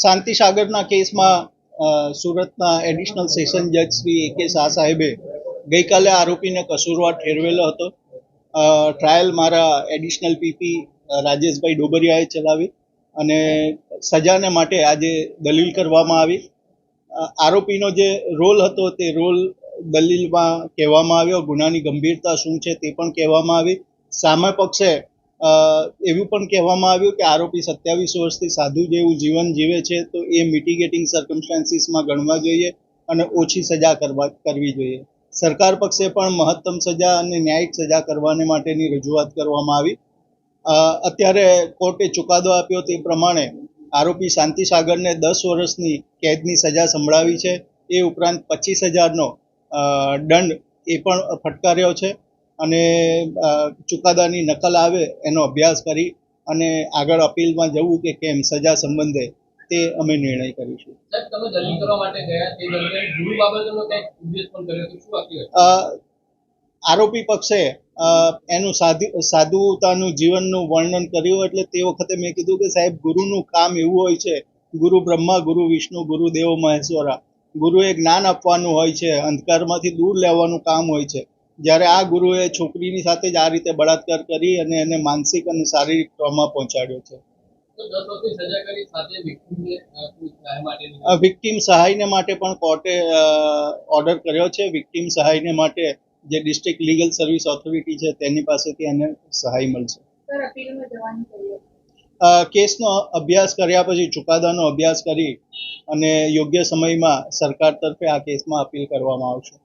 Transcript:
શાંતિ સાગરના કેસમાં સુરતના additional session જજ શ્રી એ કે શાહ સાહેબે ગઈકાલે આરોપીને કસૂરવાર ઠેરવેલો હતો. ટ્રાયલ મારા એડિશનલ પીપી રાજેશભાઈ ડોબરિયાએ ચલાવી અને સજાને માટે આજે દલીલ કરવામાં આવી. આરોપીનો જે રોલ હતો તે રોલ દલીલમાં કહેવામાં આવ્યો, ગુનાની ગંભીરતા શું છે તે પણ કહેવામાં આવી. સામે પક્ષે એવું પણ કહેવામાં આવ્યું કે આરોપી સત્યાવીસ વર્ષથી સાધુ જેવું જીવન જીવે છે, તો એ મિટિગેટિંગ સર્કમસ્ટાન્સીસમાં ગણવા જોઈએ અને ઓછી સજા કરવા, કરવી જોઈએ. સરકાર પક્ષે પણ મહત્તમ સજા અને ન્યાયિક સજા કરવાને માટેની રજૂઆત કરવામાં આવી. અત્યારે કોર્ટે ચુકાદો આપ્યો તે પ્રમાણે આરોપી શાંતિ સાગરને દસ વર્ષની કેદની સજા સંભળાવી છે. એ ઉપરાંત પચીસ હજારનો દંડ એ પણ ફટકાર્યો છે. અને ચુકાદાની નકલ આવે એનો અભ્યાસ કરી અને આગળ અપીલમાં જવું કે કેમ સજા સંબંધે તે અમે નિર્ણય કરીશું. આરોપી પક્ષે એનું સાધુ સાધુતાનું જીવનનું વર્ણન કર્યું એટલે તે વખતે મેં કીધું કે સાહેબ ગુરુનું કામ એવું હોય છે ગુરુ બ્રહ્મા ગુરુ વિષ્ણુ ગુરુ દેવો મહેશ્વરા ગુરુએ જ્ઞાન આપવાનું હોય છે અંધકારમાંથી દૂર લેવાનું કામ હોય છે જ્યારે આ ગુરુએ છોકરીની સાથે જ આ રીતે બળાત્કાર કરી અને એને માનસિક અને શારીરિક ટ્રોમા પહોંચાડ્યો છે. વિક્ટીમ સહાયને માટે પણ કોર્ટે ઓર્ડર કર્યો છે. વિક્ટીમ સહાયને માટે જે ડિસ્ટ્રિક્ટ લીગલ સર્વિસ ઓથોરિટી છે તેની પાસેથી એને સહાય મળશે. સર અપીલમાં જવાની જરૂર અ, કેસનો અભ્યાસ કર્યા પછી ચુકાદાનો અભ્યાસ કરી અને યોગ્ય સમયમાં સરકાર તરફે આ કેસમાં અપીલ કરવામાં આવશે.